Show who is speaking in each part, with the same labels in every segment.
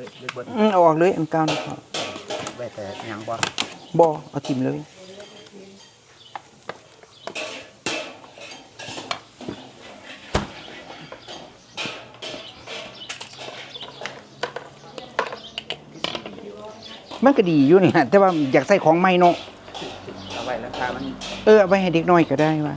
Speaker 1: เลยเรียกเบิด
Speaker 2: อืมเอาออกเลยอันเก่านะพ่อ
Speaker 1: ไว้แต่หยังบ่
Speaker 2: บ่เอาทิ่มเลย มันก็ดีอยู่นั่นแหละแต่ว่าอยากใส่ของใหม่เนาะ
Speaker 1: เอาไว้ราคามัน
Speaker 2: เออเอาไปให้เด็กน้อยก็ได้ว่า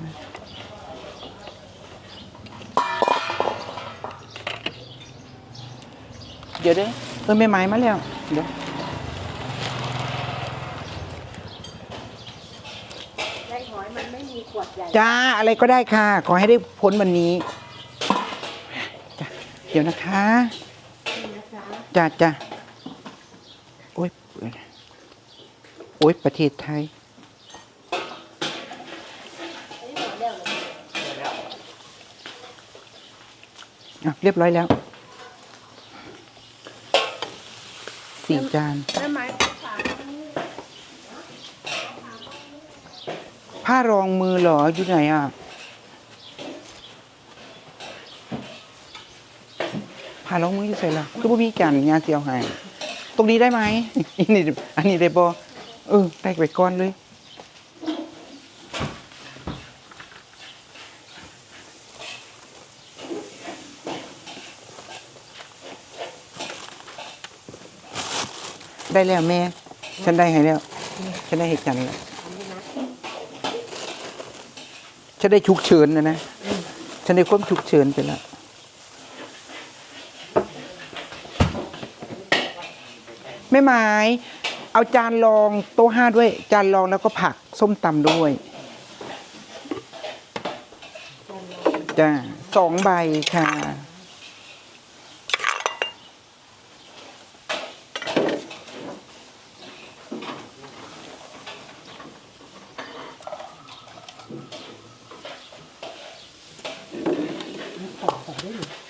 Speaker 2: เดี๋ยวเด้อ เออแม่ไม้มาแล้วเดี๋ยว
Speaker 3: ได้หอยมันไม่มีขวดใหญ่
Speaker 2: จ้าอะไรก็ได้ค่ะ ขอให้ได้พ้นวันนี้จ้ะเดี๋ยวนะคะ
Speaker 3: นะคะ
Speaker 2: จ้าจ้าโอ้ยเปิดโอ้ยประเทศไทย
Speaker 3: อันนี้หมดแล้วเหรอ
Speaker 2: อะ เรียบร้อยแล้ว สี่จาน
Speaker 3: แม่ไม้ฝาก
Speaker 2: ผ้ารองมือเหรออยู่ไหนอะ ผ้ารองมืออยู่ใส่ละคือบ่มีจานยาเสียวใหาย ตรงนี้ได้ไหมอันนี้อันนี้ได้บ่เออได้ไปก่อนเลย ได้แล้วแม่ ฉันได้ให้แล้ว ฉันได้เหตุการณ์แล้วฉันได้ฉุกเฉินนะนะ ฉันได้ความฉุกเฉินไปแล้วแม่ไม้เอาจานรองโต๊ะห้าด้วย จานรองแล้วก็ผักส้มตำด้วย จ้าสองใบค่ะ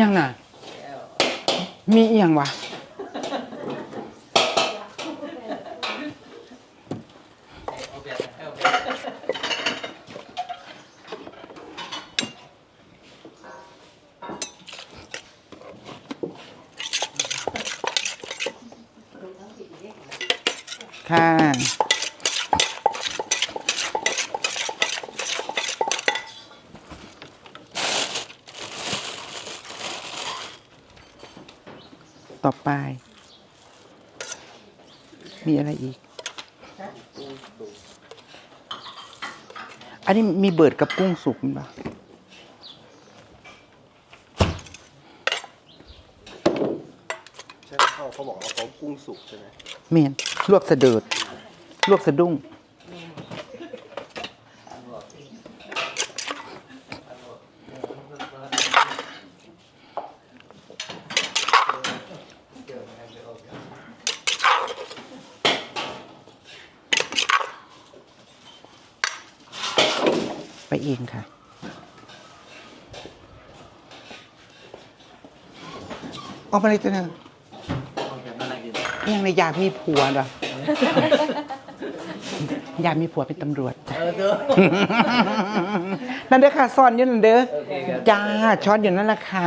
Speaker 2: ยังน่ะ มีอีหยังวะค่ะ ต่อไป มีอะไรอีก อันนี้มีเบิดกับกุ้งสุกมั้ยปะ
Speaker 4: ใช่ไหมเขาเขาบอกว่าเขากุ้งสุกใช่ไหม
Speaker 2: เมนลวกสะเดิด ลวกสะดุ้ง ไปเองค่ะ ออกมาเลยตัวหนึงยังในอยากมีผัวเหรอ อยากมีผัวเป็นตำรวจจ้ะ
Speaker 1: เออเด้อ
Speaker 2: นั่นเด้อค่ะซ่อนอยู่นั่นเด้อ
Speaker 1: โอเคครับ
Speaker 2: จ้าช้อนอยู่นั่นแหละค่ะ